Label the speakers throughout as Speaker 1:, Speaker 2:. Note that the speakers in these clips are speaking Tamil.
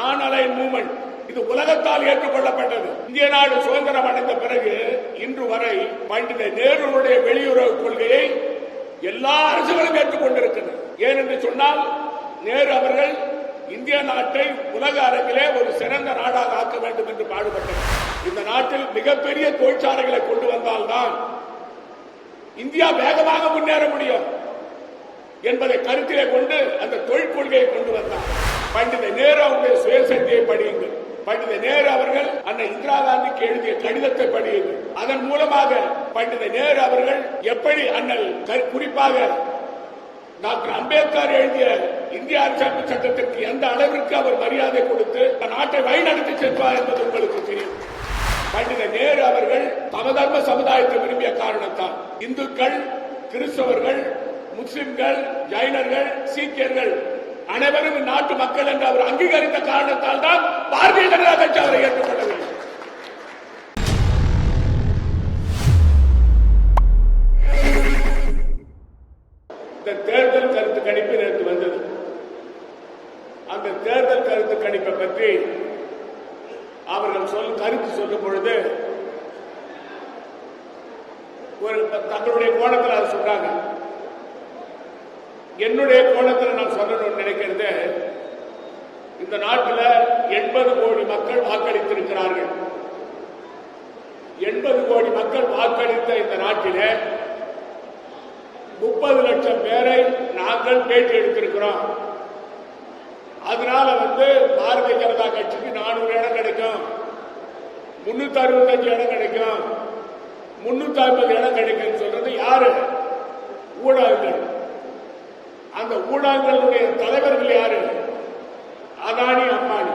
Speaker 1: நான் அலைன் மூமெண்ட் இது உலகத்தால் ஏற்றுக்கொள்ளப்பட்டது. இந்திய நாடு சுதந்திரம் அடைந்த பிறகு இன்று வரை பண்டித நேருடைய வெளியுறவு கொள்கையை எல்லா அரசுகளும் ஏற்றுக்கொண்டிருக்கின்றன. ஏனென்று சொன்னால் நேரு அவர்கள் இந்திய நாட்டை உலக அரங்கிலே ஒரு சிறந்த நாடாக ஆக்க வேண்டும் என்று பாடுபட்டார் இந்த நாட்டில் மிகப்பெரிய தொழிற்சாலைகளை கொண்டு வந்தால்தான் இந்தியா வேகமாக முன்னேற முடியும் என்பதை கருத்திலே கொண்டு அந்த தொழில் கொள்கையை கொண்டு வந்தார் பண்டித நேரு அவருடைய சுயசக்தியை படியுங்கள் பண்டித நேரு அவர்கள் அன்னை இந்திரா காந்திக்கு எழுதிய கடிதத்தை படியுங்கள் அதன் மூலமாக பண்டித நேரு அவர்கள் எப்படி அண்ணல் குறிப்பாக டாக்டர் அம்பேத்கர் எழுதிய இந்திய அரசமைப்பு சட்டத்திற்கு எந்த அளவிற்கு அவர் மரியாதை கொடுத்து நாட்டை வழிநடத்தி சென்றார் என்பது உங்களுக்கு தெரியும். பண்டித நேரு அவர்கள் சமதர்ம சமுதாயத்தை விரும்பிய காரணத்தால் இந்துக்கள் கிறிஸ்தவர்கள் முஸ்லிம்கள் ஜைனர்கள் சீக்கியர்கள் அனைவரும் நாட்டு மக்கள் என்று அவர் அங்கீகரித்த காரணத்தால் தான் பாரதிய ஜனதா கட்சி அவரை ஏற்றுக்கொள்ளவில்லை. இந்த தேர்தல் கருத்து கணிப்பு நேற்று வந்தது. அந்த தேர்தல் கருத்து கணிப்பை பற்றி அவர்கள் சொல் கருத்து சொல்லும் பொழுது ஒரு தங்களுடைய கோணத்தில் அதை சொன்னாங்க. என்னுடைய கோணத்தில் நான் சொல்லணும்னு நினைக்கிறது இந்த நாட்டில் எண்பது கோடி மக்கள் வாக்களித்திருக்கிறார்கள். எண்பது கோடி மக்கள் வாக்களித்த இந்த நாட்டிலே முப்பது லட்சம் பேரை நாங்கள் பேட்டி எடுத்திருக்கிறோம். அதனால வந்து பாரதிய ஜனதா கட்சிக்கு நானூறு இடம் கிடைக்கும். முன்னூத்தி அறுபத்தஞ்சு இடம் கிடைக்கும். முன்னூத்தி ஐம்பது இடம் கிடைக்கும் சொல்றது யாரு? ஊடகங்கள். அந்த ஊடகங்களுடைய தலைவர்கள் யாரு? அதானி அம்பானி.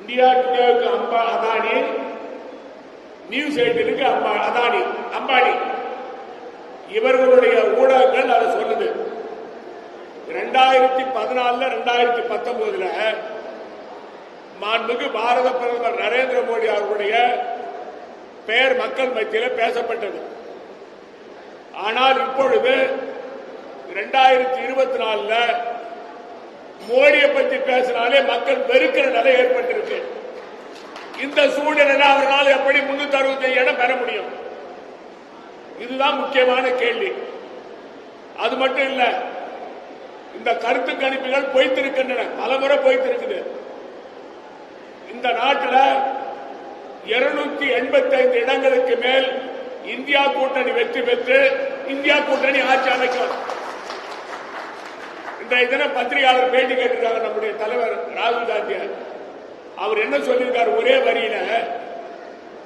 Speaker 1: இந்தியா டுடேவுக்கு அம்பா அதானி. நியூஸ் எயிட்டினுக்கு அம்பா அதானி அம்பானி. இவர்களுடைய ஊடகங்கள் அதை சொல்லுது. ரெண்டாயிரத்தி பதினாலுல ரெண்டாயிரத்தி பத்தொன்பதுல மாண்புக்கு பாரத பிரதமர் நரேந்திர மோடி அவர்களுடைய பெயர் மக்கள் மத்தியில் பேசப்பட்டது. ஆனால் இப்பொழுது ரெண்டாயிரத்தி இருபத்தி நாலுல மோடியை பத்தி பேசினாலே மக்கள் வெறுக்கிற நிலை ஏற்பட்டிருக்கு. இந்த சூழ்நிலையில அவர்களால் எப்படி முன்னூத்தி அறுபத்தி இடம் பெற முடியும்? இதுதான் முக்கியமான கேள்வி. அது மட்டும் இல்ல இந்த கருத்து கணிப்புகள் பொய்த்திருக்கின்றன. பலமுறை பொய்த்திருக்குது. இந்த நாட்டில் இருநூத்தி எண்பத்தி ஐந்து இடங்களுக்கு மேல் இந்தியா கூட்டணி வெற்றி பெற்று இந்தியா கூட்டணி ஆட்சி அமைக்கும். இன்றைய தினம் பத்திரிகையாளர் பேட்டி கேட்டிருக்காங்க நம்முடைய தலைவர் ராகுல் காந்தி அவர் என்ன சொல்லியிருக்கார்? ஒரே வரியில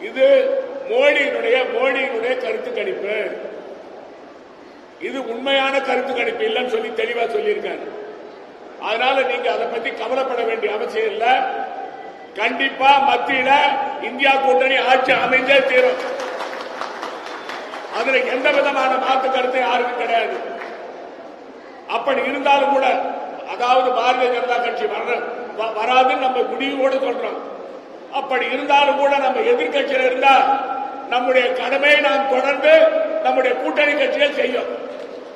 Speaker 1: இது மோடியினுடைய மோடியினுடைய கருத்து கணிப்பு. இது உண்மையான கருத்து கணிப்பு இல்லைன்னு சொல்லி தெளிவா சொல்லியிருக்காரு. அதனால நீங்க அதை பத்தி கவலைப்பட வேண்டிய அவசியம் இல்ல. கண்டிப்பா மத்தியில இந்தியா கூட்டணி ஆட்சி அமைந்தே தீரும். அதுல எந்த விதமான மாற்று கருத்து யாருக்கும் கிடையாது. அப்படி இருந்தாலும் கூட அதாவது பாரதிய ஜனதா கட்சி வர்ற வ- வராதுன்னு நம்ம முடிவோடு சொல்றோம். அப்படி இருந்தாலும் கூட நம்ம எதிர்கட்சியில் இருந்தா நம்முடைய கடமையை நாம் தொடர்ந்து நம்முடைய கூட்டணி கட்சிகள் செய்யும்.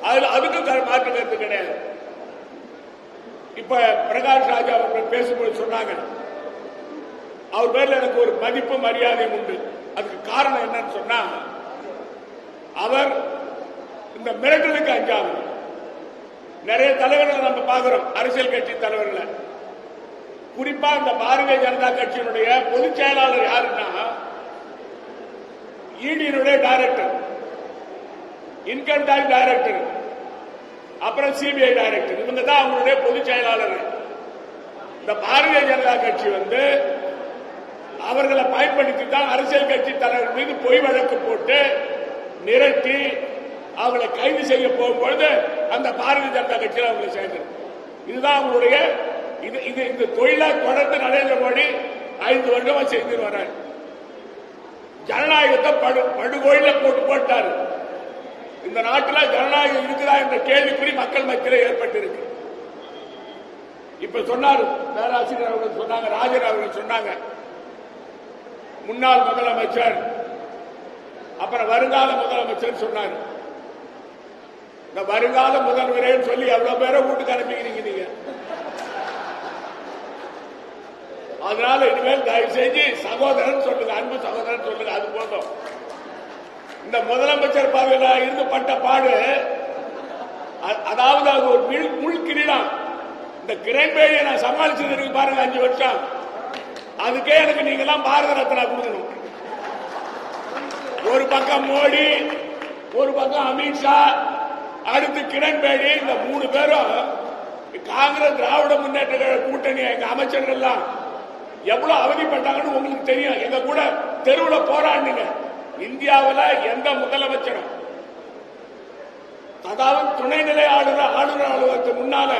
Speaker 1: அதுல அதுக்கும் மாற்று கருத்து கிடையாது. இப்ப பிரகாஷ் ராஜா அவர்கள் பேசும்போது சொன்னாங்க அவர் பேர்ல எனக்கு ஒரு மதிப்பு மரியாதையும் உண்டு. அதுக்கு காரணம் என்னன்னு சொன்னா அவர் இந்த மிரட்டலுக்கு அஞ்சாவது நிறைய தலைவர்களை நம்ம பார்க்கிறோம். அரசியல் கட்சி தலைவர்களை. குறிப்பா இந்த பாரதிய ஜனதா கட்சியினுடைய பொதுச் செயலாளர் யாருன்னா இடியினுடைய டைரக்டர் இன்கம் டாக்ஸ் டைரக்டர் அப்புறம் சிபிஐ டைரக்டர் இவங்க தான் அவங்களுடைய பொதுச் செயலாளர். இந்த பாரதிய ஜனதா கட்சி வந்து அவர்களை பயன்படுத்தி தான் அரசியல் கட்சி தலைவர் மீது பொய் வழக்கு போட்டு மிரட்டி அவங்களை கைது செய்ய போகும்பொழுது அந்த பாரதிய ஜனதா கட்சியில் அவங்களை சேர்ந்தது. இதுதான் அவங்களுடைய இது இது இந்த தொழிலை தொடர்ந்து நரேந்திர மோடி ஐந்து வருடமா செய்து வர்றாரு. ஜனநாயகத்தை படு படுகோயில போட்டு போட்டாரு. இந்த நாட்டில் ஜனநாயகம் இருக்குதா என்ற கேள்விக்குறி மக்கள் மத்தியில் ஏற்பட்டிருக்கு. இப்ப சொன்னார் பேராசிரியர் அவர்கள் சொன்னாங்க ராஜன் அவர்கள் சொன்னாங்க. முன்னாள் முதலமைச்சர் அப்புறம் வருங்கால முதலமைச்சர் சொன்னார். இந்த வருங்கால முதல்வரேன்னு சொல்லி எவ்வளவு பேரை வீட்டுக்கு அனுப்பிக்கிறீங்க நீங்க? அதனால இனிமேல் தயவு செஞ்சு சகோதரன் சொல்லுங்க அன்பு சகோதரன் சொல்லுங்க அது போதும். இந்த முதலமைச்சர் பதவியில இருந்து பட்ட பாடு அதாவது அது ஒரு மில் முள் கிரீடம் இந்த கிரண்பேடியை நான் சமாளிச்சது இருக்கு பாருங்க அஞ்சு வருஷம். அதுக்கே எனக்கு நீங்க எல்லாம் பாரத ரத்னா கொடுக்கணும். ஒரு பக்கம் மோடி ஒரு பக்கம் அமித்ஷா அடுத்து கிரண்பேடி இந்த மூணு பேரும் காங்கிரஸ் திராவிட முன்னேற்ற கழக கூட்டணி எங்க அமைச்சர்கள்லாம் எவ்வளவு அவதிப்பட்டாங்கன்னு உங்களுக்கு தெரியும். எங்க கூட தெருவில் போராடுங்க இந்தியாவுல எந்த முதலமைச்சரும் அதாவது துணைநிலை ஆளுநர் ஆளுநர் அலுவலகத்துக்கு முன்னால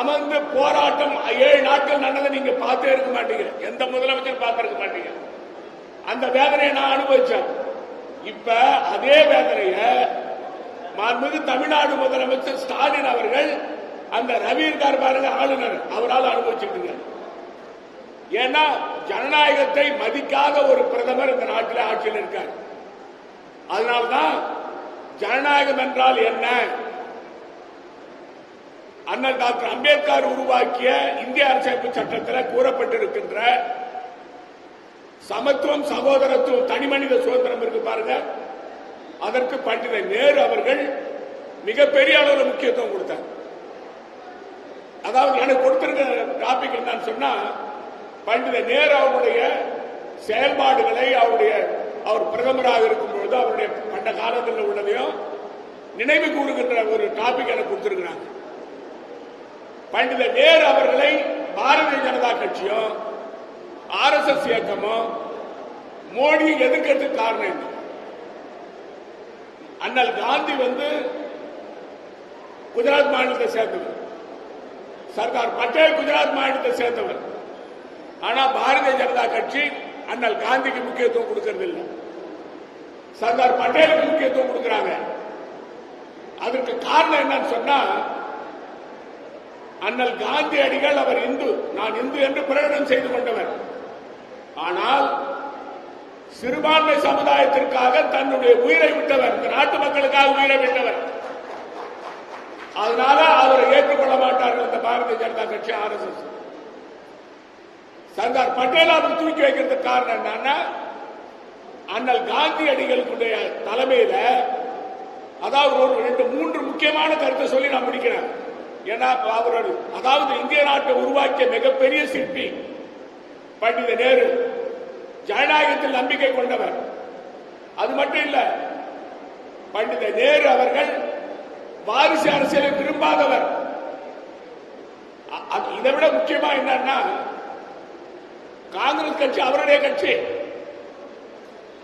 Speaker 1: அமர்ந்து போராட்டம் ஏழு நாட்கள் நடந்ததை நீங்க பார்த்தே இருக்க மாட்டீங்க. எந்த முதலமைச்சர் பார்த்திருக்க மாட்டீங்க. அந்த வேதனையை நான் அனுபவிச்சேன். இப்ப அதே வேதனையை மாண்புமிகு தமிழ்நாடு முதலமைச்சர் ஸ்டாலின் அவர்கள் அந்த ரவி இருக்கார் பாருங்க ஆளுநர். அவரால் அனுபவிச்சுட்டு ஏன்னா ஜனநாயகத்தை மதிக்காத ஒரு பிரதமர் இந்த நாட்டில் ஆட்சியில் இருக்கார். அதனால்தான் ஜனநாயகம் என்றால் என்ன? அண்ணன் டாக்டர் அம்பேத்கர் உருவாக்கிய இந்திய அரசியலமைப்பு சட்டத்தில் கூறப்பட்டிருக்கின்ற சமத்துவம் சகோதரத்துவம் தனிமனித சுதந்திரம் இருக்கு பாருங்க. அதற்கு பண்டித நேரு அவர்கள் மிகப்பெரிய அளவில் முக்கியத்துவம் கொடுத்தார். அதாவது எனக்கு கொடுத்திருக்கிற டாபிக் என்னன்னு சொன்னா பண்டித நேரு அவருடைய செயல்பாடுகளை அவருடைய அவர் பிரதமராக இருக்கும் பொழுது அவருடைய பண்ட காலத்தில் உள்ளதையும் நினைவு கூறுகின்ற ஒரு டாபிக் எனக்கு கொடுத்திருக்கிறாங்க. பண்டித நேரு அவர்களை பாரதிய ஜனதா கட்சியும் ஆர் எஸ் எஸ் இயக்கமும் மோடி எதிர்க்கிறதுக்கு காரணம் என்ன அண்ணல் காந்தி வந்து குஜராத் மாநிலத்தை சேர்ந்தவர். சர்தார் பட்டேல் குஜராத் மாநிலத்தை சேர்ந்தவர். ஆனா பாரதிய ஜனதா கட்சி அண்ணல் காந்திக்கு முக்கியத்துவம் கொடுக்கறது இல்லை. சர்தார் பட்டேலுக்கு முக்கியத்துவம் கொடுக்கிறாங்க. அதற்கு காரணம் என்னன்னு சொன்னா அண்ணல் காந்தி அடிகள் அவர் இந்து. நான் இந்து என்று பிரகடனம் செய்து கொண்டவர். ஆனால் சிறுபான்மை சமுதாயத்திற்காக தன்னுடைய உயிரை விட்டவர் இந்த நாட்டு மக்களுக்காக உயிரை விட்டவர். அதனால அவரை ஏற்றுக்கொள்ள மாட்டார்கள் இந்த பாரதிய ஜனதா கட்சி R S S. Sardar Patel அவர் தூக்கி வைக்கிறதுக்கு காரணம் என்னன்னா அண்ணல் காந்தி அடிகளுக்குடைய தலைமையில அதாவது ஒரு ரெண்டு மூன்று முக்கியமான கருத்தை சொல்லி நான் முடிக்கிறேன். ஏன்னா அவரோட அதாவது இந்திய நாட்டை உருவாக்கிய மிகப்பெரிய சிற்பி பண்டித நேரு. ஜனநாயகத்தில் நம்பிக்கை கொண்டவர். அது மட்டும் இல்ல பண்டித நேரு அவர்கள் வாரிசு அரசியலை விரும்பாதவர். அ- அது- இதை விட முக்கியமா என்னன்னா காங்கிரஸ் கட்சி அவருடைய கட்சி.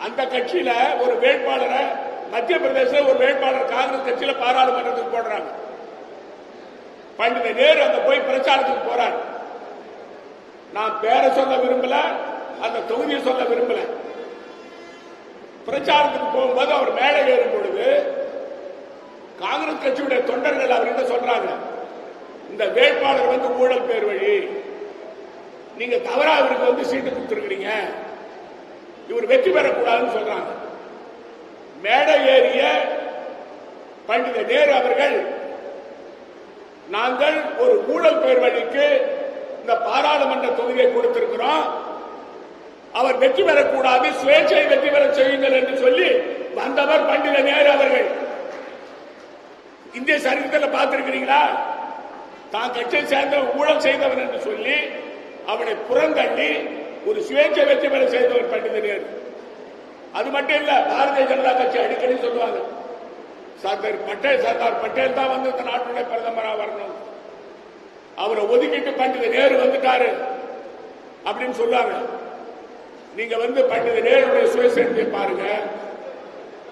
Speaker 1: அந்த கட்சியில ஒரு வேட்பாளரை மத்திய பிரதேச ஒரு வேட்பாளர் காங்கிரஸ் கட்சியில பாராளுமன்றத்துக்கு போடுறாங்க. பண்டித நேரு அங்க போய் பிரச்சாரத்துக்கு போறார். நான் பேரை சொல்ல விரும்பல அந்த தொகுதியை சொல்ல விரும்பல. பிரச்சாரத்துக்கு போகும்போது அவர் மேலே ஏறும் பொழுது காங்கிரஸ் கட்சியுடைய தொண்டர்கள் அவர்கிட்ட சொல்றாங்க? இந்த வேட்பாளர் வந்து ஊழல் பேர் வழி. நீங்க தவறா இவருக்கு வந்து சீட்டு கொடுத்துருக்கீங்க இவர் வெற்றி பெறக்கூடாதுன்னு சொல்றாங்க. மேடை ஏறிய பண்டித நேரு அவர்கள் நாங்கள் ஒரு ஊழல் பேர் வழிக்கு இந்த பாராளுமன்ற தொகுதியை கொடுத்திருக்கிறோம். அவர் வெற்றி பெறக்கூடாது சுயேட்சை வெற்றி பெற செய்யுங்கள் என்று சொல்லி வந்தவர் பண்டித நேரு அவர்கள். இந்திய சரித்திரத்தில் பார்த்திருக்கிறீங்களா? தான் கட்சியை சேர்ந்த ஊழல் செய்தவன் என்று சொல்லி அவனை புறந்தள்ளி ஒரு சுயேட்சை வெற்றி பெற செய்தவர் பண்டித நேரு. அது மட்டும் இல்ல பாரதிய ஜனதா கட்சி அடிக்கடி சொல்லுவாங்க சர்தார் பட்டேல் சர்தார் பட்டேல் தான் வந்து இந்த நாட்டுடைய பிரதமரா வரணும். அவரை ஒதுக்கிட்டு பண்டித நேரு வந்துட்டாரு. அப்படின்னு சொல்லுவாங்க. நீங்க வந்து பண்டித நேருடைய சுயசரிதை பாருங்க.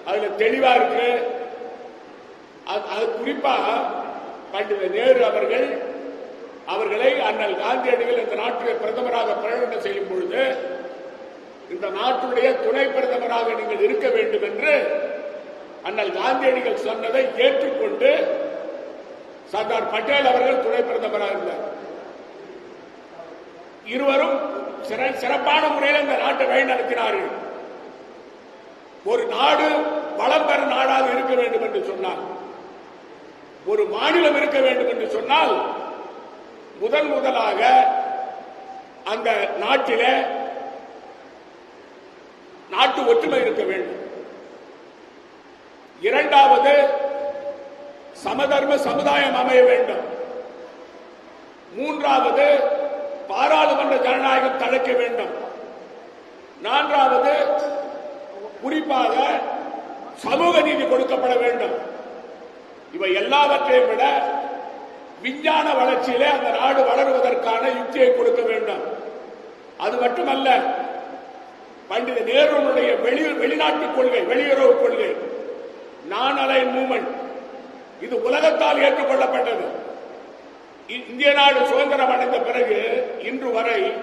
Speaker 1: அதுல தெளிவா இருக்கு. அது- அது குறிப்பா பண்டித நேரு அவர்கள் அவர்களை அண்ணல் காந்தியடிகள் இந்த நாட்டுடைய பிரதமராக பிரகடனம் செய்யும் பொழுது இந்த நாட்டுடைய துணை பிரதமராக நீங்கள் இருக்க வேண்டும் என்று அண்ணல் காந்தியடிகள் சொன்னதை ஏற்றுக்கொண்டு சர்தார் பட்டேல் அவர்கள் துணை பிரதமராக இருந்தார். இருவரும் சிறப்பான முறையில் இந்த நாட்டை வழிநடத்தினார்கள். ஒரு நாடு வளம் பெற நாடாக இருக்க வேண்டும் என்று சொன்னார். ஒரு மாநிலம் இருக்க வேண்டும் என்று சொன்னால் முதன் முதலாக அந்த நாட்டிலே நாட்டு ஒற்றுமை இருக்க வேண்டும். இரண்டாவது சமதர்ம சமுதாயம் அமைய வேண்டும். மூன்றாவது பாராளுமன்ற ஜனநாயகம் தழைக்க வேண்டும். நான்காவது குறிப்பாக சமூக நீதி கொடுக்கப்பட வேண்டும். இவை எல்லாவற்றையும் விட விஞ்ஞான வளர்ச்சியிலே அந்த நாடு வளருவதற்கான யுக்தியை கொடுக்க வேண்டும். அது மட்டுமல்ல பண்டித நேருடைய வெளி வெளிநாட்டு கொள்கை வெளியுறவு கொள்கை நான் அலை மூமெண்ட் இது உலகத்தால் ஏற்றுக்கொள்ளப்பட்டது. இந்திய நாடு சுதந்திரம் அடைந்த பிறகு இன்று வரை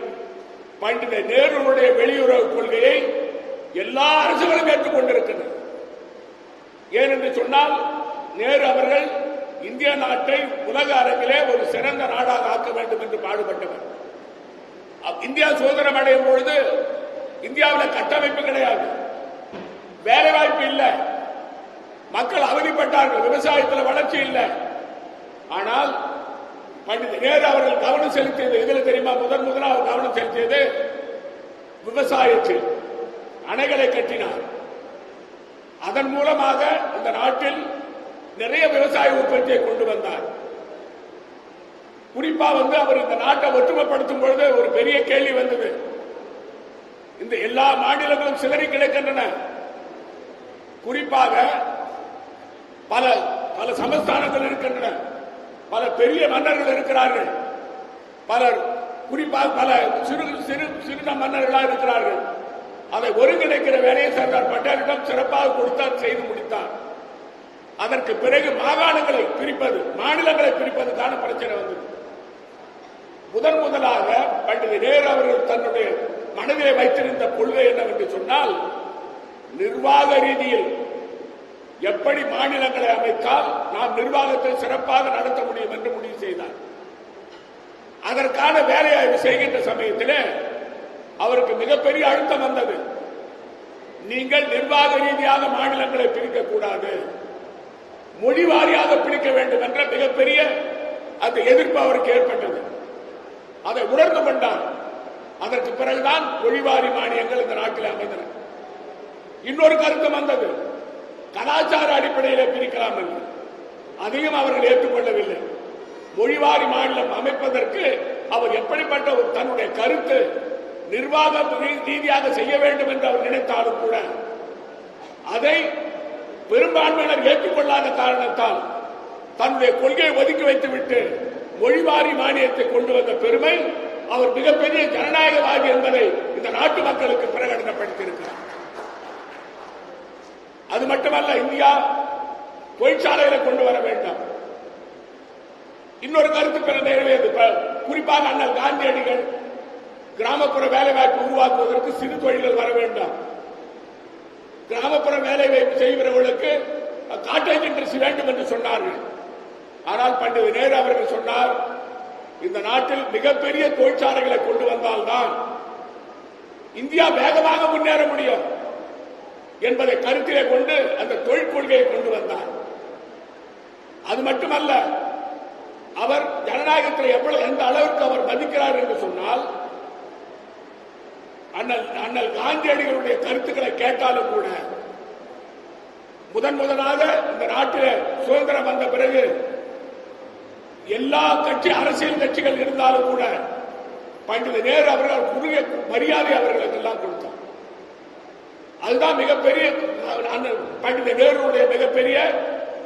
Speaker 1: பண்டித நேருடைய வெளியுறவு கொள்கையை எல்லா அரசுகளும் ஏற்றுக்கொண்டிருக்கின்றன. ஏனென்று சொன்னால் நேரு அவர்கள் இந்திய நாட்டை உலக அரங்கிலே ஒரு சிறந்த நாடாக ஆக்க வேண்டும் என்று பாடுபட்டவர். அப்- இந்தியா சுதந்திரம் அடையும் பொழுது இந்தியாவில் கட்டமைப்பு கிடையாது. வேலை வாய்ப்பு இல்லை. மக்கள் அவதிப்பட்டார்கள். விவசாயத்தில் வளர்ச்சி இல்லை. ஆனால் பண்டித நேரு அவர்கள் கவனம் செலுத்தியது எதில் தெரியுமா? முதன் முதலாக கவனம் செலுத்தியது விவசாயத்தில். அணைகளை கட்டினார். அதன் மூலமாக இந்த நாட்டில் நிறைய விவசாய உற்பத்தியை கொண்டு வந்தார். குறிப்பா வந்து அவர் இந்த நாட்டை ஒற்றுமைப்படுத்தும் பொழுது ஒரு பெரிய கேள்வி வந்தது. இந்த எல்லா மாநிலங்களும் சிதறி கிடக்கின்றன. குறிப்பாக பல பல சமஸ்தானங்கள் இருக்கின்றன. பல பெரிய மன்னர்கள் இருக்கிறார்கள். பலர் குறிப்பாக பல சிறு சிறு சிறு மன்னர்களாக இருக்கிறார்கள். அதை ஒருங்கிணைக்கிற வேலையை சர்தார் பட்டேலிடம் சிறப்பாக கொடுத்தார் செய்து முடித்தார். அதற்கு பிறகு மாகாணங்களை பிரிப்பது மாநிலங்களை பிரிப்பதுக்கான பிரச்சனை வந்தது. முதன் முதலாக பண்டித நேரு அவர்கள் தன்னுடைய மனதிலே வைத்திருந்த கொள்கை என்னவென்று சொன்னால் நிர்வாக ரீதியில் எப்படி மாநிலங்களை அமைத்தால் நாம் நிர்வாகத்தை சிறப்பாக நடத்த முடியும் என்று முடிவு செய்தார். அதற்கான வேலையாய்வு செய்கின்ற சமயத்திலே அவருக்கு மிகப்பெரிய அழுத்தம் வந்தது. நீங்கள் நிர்வாக ரீதியாக மாநிலங்களை பிரிக்கக்கூடாது மொழி வாரியாக பிரிக்க வேண்டும் என்ற மிகப்பெரிய அந்த எதிர்ப்பு அவருக்கு ஏற்பட்டது. அதை உணர்ந்து கொண்டார். அதற்கு பிறகுதான் மொழிவாரி மானியங்கள் இந்த நாட்டில் அமைந்தன. இன்னொரு கருத்து வந்தது. கலாச்சார அடிப்படையில் பிரிக்கலாம் என்று. அதையும் அவர்கள் ஏற்றுக்கொள்ளவில்லை. மொழிவாரி மாநிலம் அமைப்பதற்கு அவர் எப்படிப்பட்ட ஒரு தன்னுடைய கருத்து நிர்வாக ரீ- ரீதியாக செய்ய வேண்டும் என்று அவர் நினைத்தாலும் கூட அதை பெரும்பான்மையினர் ஏற்றுக்கொள்ளாத காரணத்தால் தன்னுடைய கொள்கையை ஒதுக்கி வைத்துவிட்டு மொழிவாரி மானியத்தை கொண்டு வந்த பெருமை அவர் மிகப்பெரிய ஜனநாயகவாதி என்பதை இந்த நாட்டு மக்களுக்கு பிரகடனப்படுத்தியிருக்கிறார். அது மட்டுமல்ல இந்தியா தொழிற்சாலைகளை கொண்டு வர வேண்டாம். இன்னொரு கருத்து பிற நிறைவேறது குறிப்பாக அண்ணல் காந்தியடிகள் கிராமப்புற வேலைவாய்ப்பு உருவாக்குவதற்கு சிறு தொழில்கள் வர வேண்டாம். கிராமப்புற வேலைவாய்ப்பு செய்கிறவர்களுக்கு காட்டேஜ் இன்ட்ரெஸ்ட் வேண்டும் என்று சொன்னார்கள். ஆனால் பண்டித நேரு அவர்கள் சொன்னார் இந்த நாட்டில் மிகப்பெரிய தொழிற்சாலைகளை கொண்டு வந்தால்தான் இந்தியா வேகமாக முன்னேற முடியும். என்பதை கருத்திலே கொண்டு அந்த தொழில் கொள்கையை கொண்டு வந்தார். அது மட்டுமல்ல அவர் ஜனநாயகத்தில் எவ்வளவு எந்த அளவிற்கு அவர் மதிக்கிறார் என்று சொன்னால் அண்ணல் அண்ணல் காந்தியடிகளுடைய கருத்துக்களை கேட்டாலும் கூட முதன் முதலாக இந்த நாட்டில் சுதந்திரம் வந்த பிறகு எல்லா கட்சி அரசியல் கட்சிகள் இருந்தாலும் கூட பண்டித நேரு அவர்கள் குறுகிய மரியாதை அவர்களுக்கு எல்லாம் கொடுத்தார். அதுதான் மிகப்பெரிய பண்டித நேருடைய மிகப்பெரிய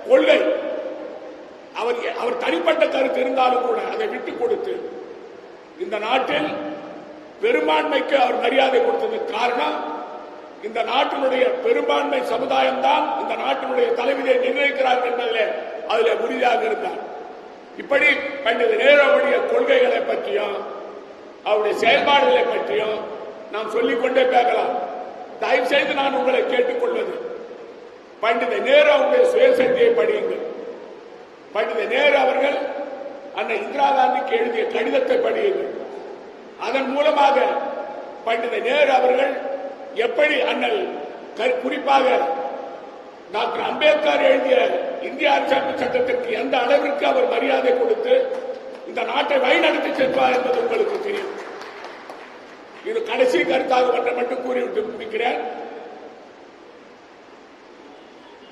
Speaker 1: கொள்கை. அவர் அவர் தனிப்பட்ட கருத்து இருந்தாலும் கூட அதை விட்டுக் கொடுத்து இந்த நாட்டில் பெரும்பான்மைக்கு அவர் மரியாதை கொடுத்ததுக்கு காரணம் இந்த நாட்டினுடைய பெரும்பான்மை சமுதாயம் தான் இந்த நாட்டினுடைய தலைவியை நிர்ணயிக்கிறார்கள் என்பதிலே அதில் உறுதியாக இருந்தார். இப்படி பண்டித நேருடைய கொள்கைகளை பற்றியும் அவருடைய செயல்பாடுகளை பற்றியும் நாம் சொல்லிக்கொண்டே பேசலாம் தயவு செய்து நான் உங்களை கேட்டுக்கொள்வது. பண்டித நேரு அவருடைய சுயசக்தியை படியுங்கள். பண்டித நேரு அவர்கள் அந்த இந்திரா காந்திக்கு எழுதிய கடிதத்தை படியுங்கள். அதன் மூலமாக பண்டித நேரு அவர்கள் எப்படி அண்ணல் க- குறிப்பாக டாக்டர் அம்பேத்கர் எழுதிய இந்திய அரசியலமைப்பு சட்டத்திற்கு எந்த அளவிற்கு அவர் மரியாதை கொடுத்து இந்த நாட்டை வழிநடத்தி செல்வார் என்பது உங்களுக்கு தெரியும். இது கடைசி கருத்தாக ஒன்றை மட்டும் கூறிவிட்டு முடிக்கிறேன்.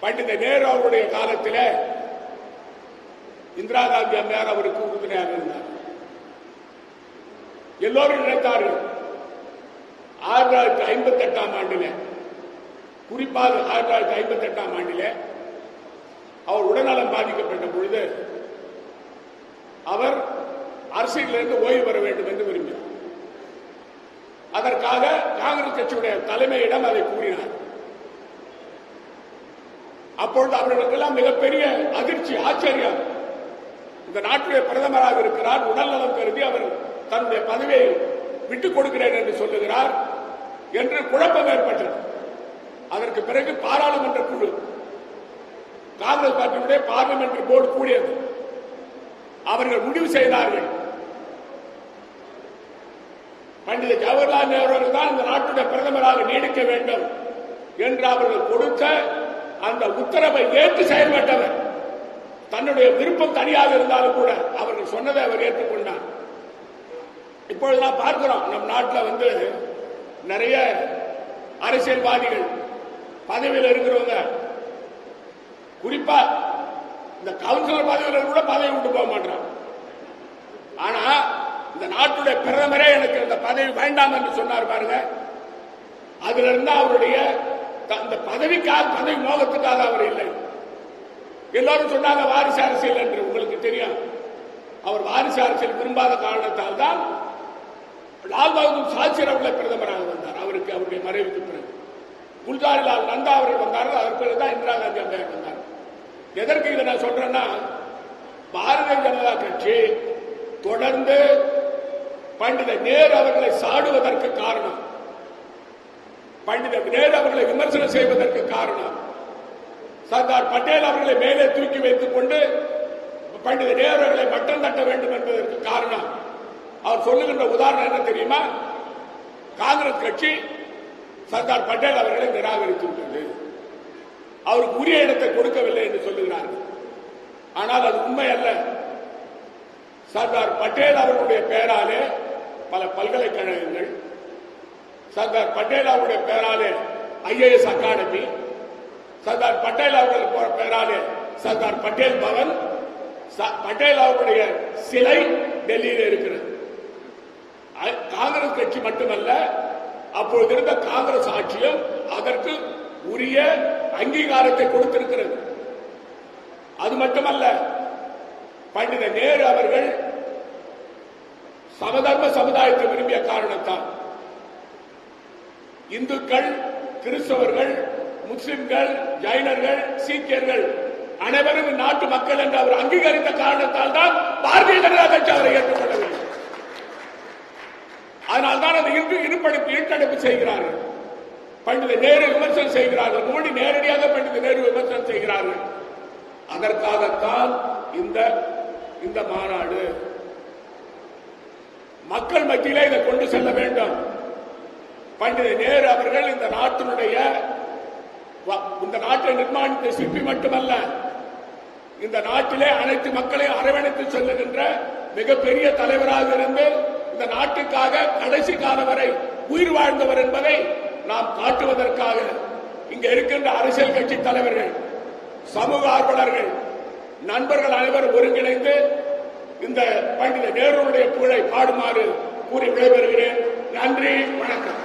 Speaker 1: பண்டித நேரு அவருடைய காலத்தில் இந்திரா காந்தி அம்மையார் அவருக்கு உறுதுணையாக இருந்தார். எல்லோரும் நினைத்தார்கள் ஆயிரத்தி தொள்ளாயிரத்தி ஐம்பத்தி எட்டாம் ஆண்டில் குறிப்பாக ஆயிரத்தி தொள்ளாயிரத்தி ஐம்பத்தி எட்டாம் ஆண்டில் அவர் உடல்நலம் பாதிக்கப்பட்ட பொழுது அவர் அரசியலிருந்து ஓய்வு பெற வேண்டும் என்று விரும்பினார். அதற்காக காங்கிரஸ் கட்சியுடைய தலைமையிடம் அதை கூறினார். அப்பொழுது அவர்களுக்கெல்லாம் மிகப்பெரிய அதிர்ச்சி ஆச்சரியம். இந்த நாட்டுடைய பிரதமராக இருக்கிறார் உடல்நலம் கருதி அவர் தன்னுடைய பதவியை விட்டுக் கொடுக்கிறேன் என்று சொல்லுகிறார் என்று குழப்பம் ஏற்பட்டது. அதற்கு பிறகு பாராளுமன்ற குழு காங்கிரஸ் பார்ட்டியுடைய பார்லிமெண்ட் போர்டு கூடியது. அவர்கள் முடிவு செய்தார்கள். பண்டித ஜவஹர்லால் நேரு அவர்கள் தான் இந்த நாட்டுடைய பிரதமராக நீடிக்க வேண்டும் என்று அவர்கள் கொடுத்த அந்த உத்தரவை ஏற்று செயல்பட்டவர். தன்னுடைய விருப்பம் தனியாக இருந்தாலும் கூட அவர்கள் சொன்னதை அவர் ஏற்றுக்கொண்டார். இப்பொழுது பார்க்கிறோம் நம் நாட்டில் வந்து நிறைய அரசியல்வாதிகள் பதவியில் இருக்கிறவங்க. குறிப்பா இந்த கவுன்சிலர் பதவியில் கூட பதவி விட்டு போக மாட்டான் ஆனா இந்த நாட்டுடைய பிரதமரே எனக்கு இந்த பதவி வேண்டாம் என்று சொன்னார் பாருங்க. அதுல இருந்து அவருடைய த- இந்த பதவிக்காக பதவி மோகத்துக்காக அவர் இல்லை. எல்லாரும் சொன்னாங்க வாரிசு அரசியல் என்று உங்களுக்கு தெரியும். அவர் வாரிசு அரசியல் விரும்பாத காரணத்தால் தான் லால் பகதூர் சாஸ்திரி அவர்களை பிரதமராக வந்தார். அவருக்கு அவருடைய மறைவுக்கு பிறகு. குல்ஜாரிலால் நந்தா அவர்கள் வந்தார்கள். அதற்கு பிறகு தான் இந்திரா காந்தி அம்மையார் வந்தார். எதற்கு இதை நான் சொல்றேன்னா பாரதிய ஜனதா கட்சி தொடர்ந்து பண்டித நேரு அவர்களை சாடுவதற்கு காரணம். பண்டித நேரு அவர்களை விமர்சனம் செய்வதற்கு காரணம். சர்தார் பட்டேல் அவர்களை மேலே தூக்கி வைத்துக் கொண்டு பண்டித நேரு அவர்களை மட்டம் தட்ட வேண்டும் என்பதற்கு காரணம். அவர் சொல்லுகின்ற உதாரணம் என்ன தெரியுமா? காங்கிரஸ் கட்சி சர்தார் பட்டேல் அவர்களை நிராகரித்து விட்டது. அவருக்கு உரிய இடத்தை கொடுக்கவில்லை என்று சொல்லுகிறார்கள். ஆனால் அது உண்மை அல்ல. சர்தார் பட்டேல் அவர்களுடைய பெயராலே பல பல்கலைக்கழகங்கள் சர்தார் பட்டேலாவுடைய பெயராலே ஐஏஎஸ் அகாடமி சர்தார் பட்டேல் அவர்கள் பெயராலே சர்தார் பட்டேல் பவன் ச- பட்டேல் அவருடைய சிலை டெல்லியில் இருக்கிறது. காங்கிரஸ் கட்சி மட்டுமல்ல அப்பொழுது இருந்த காங்கிரஸ் ஆட்சியும் அதற்கு உரிய அங்கீகாரத்தை கொடுத்திருக்கிறது. அது மட்டுமல்ல பண்டித நேரு அவர்கள் சமதர்ம சமுதாயத்தை விரும்பிய காரணத்தால். இந்துக்கள் கிறிஸ்தவர்கள் முஸ்லிம்கள் ஜைனர்கள் சீக்கியர்கள் அனைவரும் நாட்டு மக்கள் என்று அவர் அங்கீகரித்த காரணத்தால் தான் பாரதிய ஜனதா கட்சி அவரை ஏற்றுக்கொள்ளவில்லை. அதனால்தான் அதை இருந்து இருப்படைப்பு இருட்டடைப்பு செய்கிறார்கள். பண்டித நேரு விமர்சனம் செய்கிறார்கள். மோடி நேரடியாக பண்டித நேரு விமர்சனம் செய்கிறார்கள். அதற்காகத்தான் இந்த இந்த மாநாடு மக்கள் மத்தியிலே இதை கொண்டு செல்ல வேண்டும். பண்டித நேரு அவர்கள் இந்த நாட்டினுடைய வ- இந்த நாட்டை நிர்மாணித்த சிற்பி மட்டுமல்ல இந்த நாட்டிலே அனைத்து மக்களையும் அரவணைத்து செல்லுகின்ற மிகப்பெரிய தலைவராக இருந்து இந்த நாட்டுக்காக கடைசி காலம் வரை உயிர் வாழ்ந்தவர் என்பதை நாம் காட்டுவதற்காக இங்க இருக்கின்ற அரசியல் கட்சி தலைவர்கள் சமூக ஆர்வலர்கள் நண்பர்கள் அனைவரும் ஒருங்கிணைந்து இந்த பண்டித நேருடைய புகழை பாடுமாறு கூறி விடைபெறுகிறேன். நன்றி வணக்கம்.